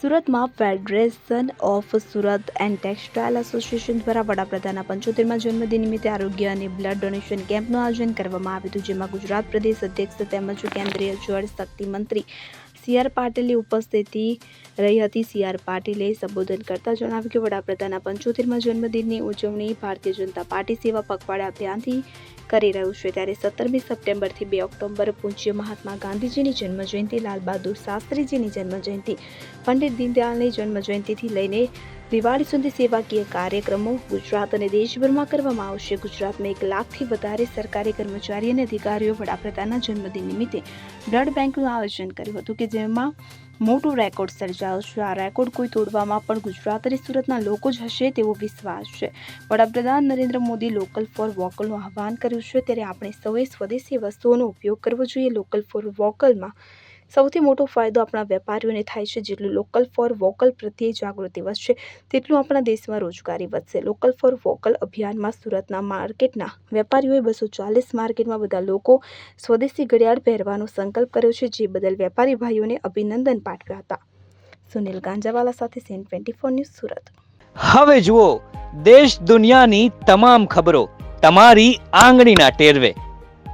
સુરતમાં federation of Surat and textile association દ્વારા વડાપ્રધાનના પંચોતેરમાં જન્મદિન નિમિત્તે આરોગ્ય અને બ્લડ ડોનેશન કેમ્પનું આયોજન કરવામાં આવ્યું હતું, જેમાં ગુજરાત પ્રદેશ અધ્યક્ષ તેમજ કેન્દ્રીય જળ શક્તિ મંત્રી સી આર પાટીલની ઉપસ્થિતિ રહી હતી. સી આર પાટીલે સંબોધન કરતા જણાવ્યું કે વડાપ્રધાનના પંચોતેરમાં જન્મદિનની ઉજવણી ભારતીય જનતા પાર્ટી સેવા પખવાડા અભિયાનથી કરી રહ્યું છે. ત્યારે સત્તરમી સપ્ટેમ્બરથી બે ઓક્ટોબર પૂજ્ય મહાત્મા ગાંધીજીની જન્મજયંતિ લાલ બહાદુર શાસ્ત્રીજીની જન્મજયંતિ, પંડિત દીનદયાળની જન્મજયંતિથી લઈને દિવાળી સુધી સેવાકીય કાર્યક્રમો ગુજરાત અને દેશભરમાં કરવામાં આવશે. ગુજરાતમાં એક લાખથી વધારે સરકારી કર્મચારી અને અધિકારીઓ વડાપ્રધાનના જન્મદિન નિમિત્તે બ્લડ બેંકનું આયોજન કર્યું હતું કે જેમાં મોટું રેકોર્ડ સર્જાયો છે. આ રેકોર્ડ કોઈ તોડવામાં પણ ગુજરાત અને સુરતના લોકો જ હશે તેવો વિશ્વાસ છે. વડાપ્રધાન નરેન્દ્ર મોદી લોકલ ફોર વોકલનું આહ્વાન કર્યું છે. ત્યારે આપણે સૌએ સ્વદેશી વસ્તુઓનો ઉપયોગ કરવો જોઈએ. લોકલ ફોર વોકલમાં સૌથી મોટો ફાયદો આપણા વેપારીઓને થાય છે, જેટલું લોકલ ફોર વોકલ પ્રત્યે જાગૃતિ વધશે, તેટલું આપણા દેશમાં રોજગારી વધશે. લોકલ ફોર વોકલ અભિયાનમાં સુરતના માર્કેટના વેપારીઓએ બસો ચાલીસ માર્કેટમાં બધા લોકો સ્વદેશી ઘડિયાળ પહેરવાનો સંકલ્પ કર્યો છે, જે બદલ વેપારી ભાઈઓને અભિનંદન પાઠવ્યા હતા. સુનિલ ગાંજાવાલા સાથે CN twenty four news Surat. હવે જુઓ, દેશ દુનિયાની તમામ ખબરો તમારી આંગળીના ટેરવે.